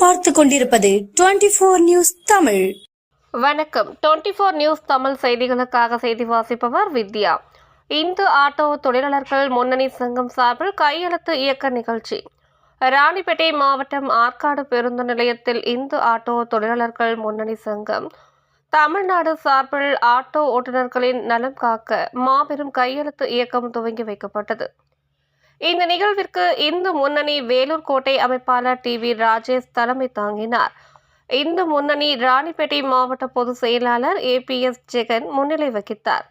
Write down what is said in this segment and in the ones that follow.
பார்த்து கொண்டிருப்பது twenty four news Tamil. வணக்கம். டுவெண்ட்டி ஃபோர் நியூஸ் தமிழ் செய்திகளுக்காக செய்தி வாசிப்பவர் வித்யா. இந்து ஆட்டோ தொழிலாளர்கள் முன்னணி சங்கம் சார்பில் கையெழுத்து இயக்க நிகழ்ச்சி. ராணிப்பேட்டை மாவட்டம் ஆற்காடு பேருந்து நிலையத்தில் இந்து ஆட்டோ தொழிலாளர்கள் முன்னணி சங்கம் தமிழ்நாடு சார்பில் ஆட்டோ ஓட்டுநர்களின் நலம் காக்க மாபெரும் கையெழுத்து இயக்கம் துவங்கி வைக்கப்பட்டது. இந்த நிகழ்விற்கு இந்து முன்னணி வேலூர் கோட்டை அமைப்பாளர் டி வி ராஜேஷ் தலைமை தாங்கினார். இந்து முன்னணி ராணிப்பேட்டை மாவட்ட பொதுச் செயலாளர் ஏபிஎஸ் ஜெகன் முன்னிலை வகித்தார்.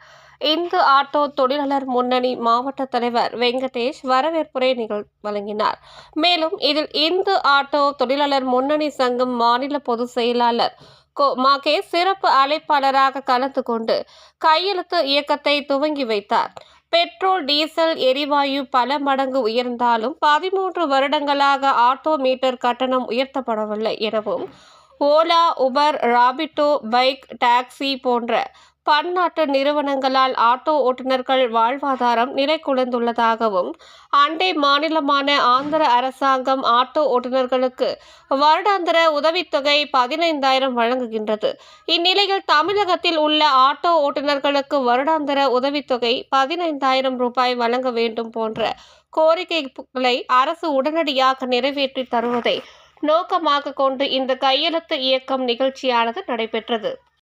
இந்து ஆட்டோ தொழிலாளர் முன்னணி மாவட்ட தலைவர் வெங்கடேஷ் வரவேற்புரை நிகழ் வழங்கினார். மேலும் இதில் இந்து ஆட்டோ தொழிலாளர் முன்னணி சங்கம் மாநில பொதுச் செயலாளர் கோ மாகே சிறப்பு அழைப்பாளராக கலந்து கொண்டு கையெழுத்து இயக்கத்தை துவங்கி வைத்தார். பெட்ரோல் டீசல் எரிவாயு பல மடங்கு உயர்ந்தாலும் பதிமூன்று வருடங்களாக ஆட்டோ மீட்டர் கட்டணம் உயர்த்தப்படவில்லை எனவும் Ola Uber Rapido bike taxi போன்ற பன்னாட்டு நிறுவனங்களால் ஆட்டோ ஓட்டுநர்கள் வாழ்வாதாரம் நிலைகுலைந்துள்ளதாகவும் அண்டை மாநிலமான ஆந்திர அரசாங்கம் ஆட்டோ ஓட்டுநர்களுக்கு வருடாந்திர உதவித்தொகை பதினைந்தாயிரம் வழங்குகின்றது. இந்நிலையில் தமிழகத்தில் உள்ள ஆட்டோ ஓட்டுநர்களுக்கு வருடாந்திர உதவித்தொகை பதினைந்தாயிரம் ரூபாய் வழங்க வேண்டும் போன்ற கோரிக்கைகளை அரசு உடனடியாக நிறைவேற்றி தருவதை நோக்கமாக கொண்டு இந்த கையெழுத்து இயக்கம் நிகழ்ச்சியானது நடைபெற்றது.